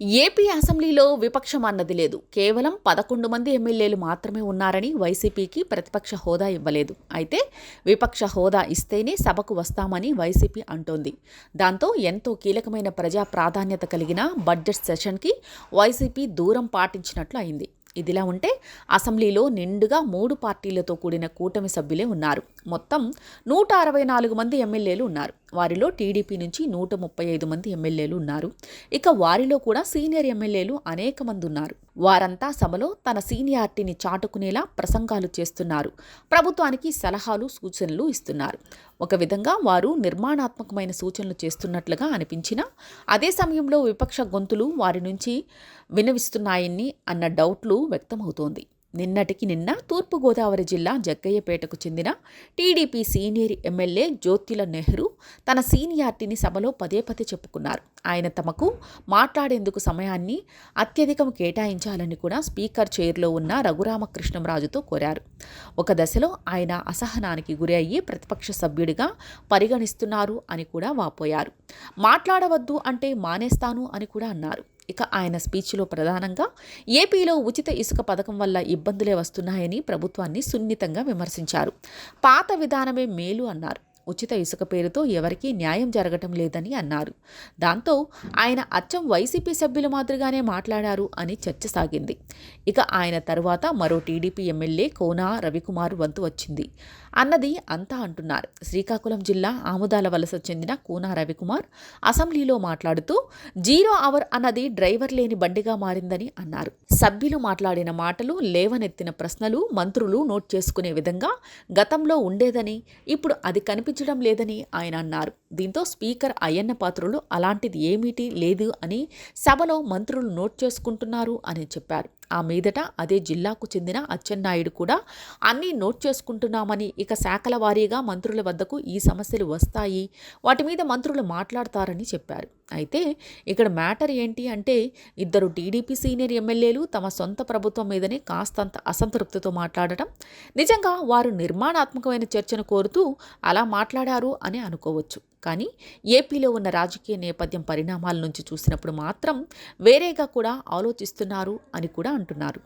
AP అసెంబ్లీలో విపక్షం అన్నది లేదు. కేవలం పదకొండు మంది ఎమ్మెల్యేలు మాత్రమే ఉన్నారని వైసీపీకి ప్రతిపక్ష హోదా ఇవ్వలేదు. అయితే విపక్ష హోదా ఇస్తేనే సభకు వస్తామని వైసీపీ అంటోంది. దాంతో ఎంతో కీలకమైన ప్రజా ప్రాధాన్యత కలిగిన బడ్జెట్ సెషన్కి వైసీపీ దూరం పాటించినట్లు అయింది. ఇదిలా ఉంటే అసెంబ్లీలో నిండుగా మూడు పార్టీలతో కూడిన కూటమి సభ్యులే ఉన్నారు. మొత్తం నూట అరవై నాలుగు మంది ఎమ్మెల్యేలు ఉన్నారు. వారిలో టీడీపీ నుంచి నూట ముప్పై ఐదు మంది ఎమ్మెల్యేలు ఉన్నారు. ఇక వారిలో కూడా సీనియర్ ఎమ్మెల్యేలు అనేక మంది ఉన్నారు. వారంతా సభలో తన సీనియారిటీని చాటుకునేలా ప్రసంగాలు చేస్తున్నారు. ప్రభుత్వానికి సలహాలు సూచనలు ఇస్తున్నారు. ఒక విధంగా వారు నిర్మాణాత్మకమైన సూచనలు చేస్తున్నట్లుగా అనిపించినా అదే సమయంలో విపక్ష గొంతులు వారి నుంచి వినవిస్తున్నాయని అన్న డౌట్లు వ్యక్తమవుతోంది. నిన్నటికి నిన్న తూర్పుగోదావరి జిల్లా జగ్గయ్యపేటకు చెందిన TDP senior MLA Jyothula Nehru తన సీనియార్టీని సభలో పదే పదే చెప్పుకున్నారు. ఆయన తమకు మాట్లాడేందుకు సమయాన్ని అత్యధికం కేటాయించాలని కూడా స్పీకర్ చైర్లో ఉన్న రఘురామకృష్ణంరాజుతో కోరారు. ఒక దశలో ఆయన అసహనానికి గురి అయ్యి ప్రతిపక్ష సభ్యుడిగా పరిగణిస్తున్నారు అని కూడా వాపోయారు. మాట్లాడవద్దు అంటే మానేస్తాను అని కూడా అన్నారు. ఇక ఆయన స్పీచ్లో ప్రధానంగా ఏపీలో ఉచిత ఇసుక పథకం వల్ల ఇబ్బందులే వస్తున్నాయని ప్రభుత్వాన్ని సున్నితంగా విమర్శించారు. పాత విధానమే మేలు అన్నారు. ఉచిత ఇసుక పేరుతో ఎవరికీ న్యాయం జరగటం లేదని అన్నారు. దాంతో ఆయన అచ్చం వైసీపీ సభ్యుల మాదిరిగానే మాట్లాడారు అని చర్చ సాగింది. ఇక ఆయన తరువాత మరో టీడీపీ ఎమ్మెల్యే కోనా రవికుమార్ వంతు వచ్చింది. అన్నది అంతా అంటున్నారు. శ్రీకాకుళం జిల్లా ఆముదాల వలస చెందిన కూనా రవికుమార్ అసెంబ్లీలో మాట్లాడుతూ జీరో అవర్ అన్నది డ్రైవర్ లేని బండిగా మారిందని అన్నారు. సభ్యులు మాట్లాడిన మాటలు లేవనెత్తిన ప్రశ్నలు మంత్రులు నోట్ చేసుకునే విధంగా గతంలో ఉండేదని ఇప్పుడు అది కనిపించడం లేదని ఆయన అన్నారు. దీంతో స్పీకర్ అయ్యన్న పాత్రులు అలాంటిది ఏమిటి లేదు అని సభలో మంత్రులు నోట్ చేసుకుంటున్నారు అని చెప్పారు. ఆ మీదట అదే జిల్లాకు చెందిన అచ్చెన్నాయుడు కూడా అన్నీ నోట్ చేసుకుంటున్నామని ఇక శాఖల వారీగా మంత్రుల వద్దకు ఈ సమస్యలు వస్తాయి వాటి మీద మంత్రులు మాట్లాడతారని చెప్పారు. అయితే ఇక్కడ మ్యాటర్ ఏంటి అంటే ఇద్దరు టీడీపీ సీనియర్ ఎమ్మెల్యేలు తమ సొంత ప్రభుత్వం మీదనే కాస్తంత అసంతృప్తితో మాట్లాడటం నిజంగా వారు నిర్మాణాత్మకమైన చర్చను కోరుతూ అలా మాట్లాడారు అని అనుకోవచ్చు. కానీ ఏపీలో ఉన్న రాజకీయ నేపథ్యం పరిణామాల నుంచి చూసినప్పుడు మాత్రం వేరేగా కూడా ఆలోచిస్తున్నారు అని కూడా అంటున్నారు.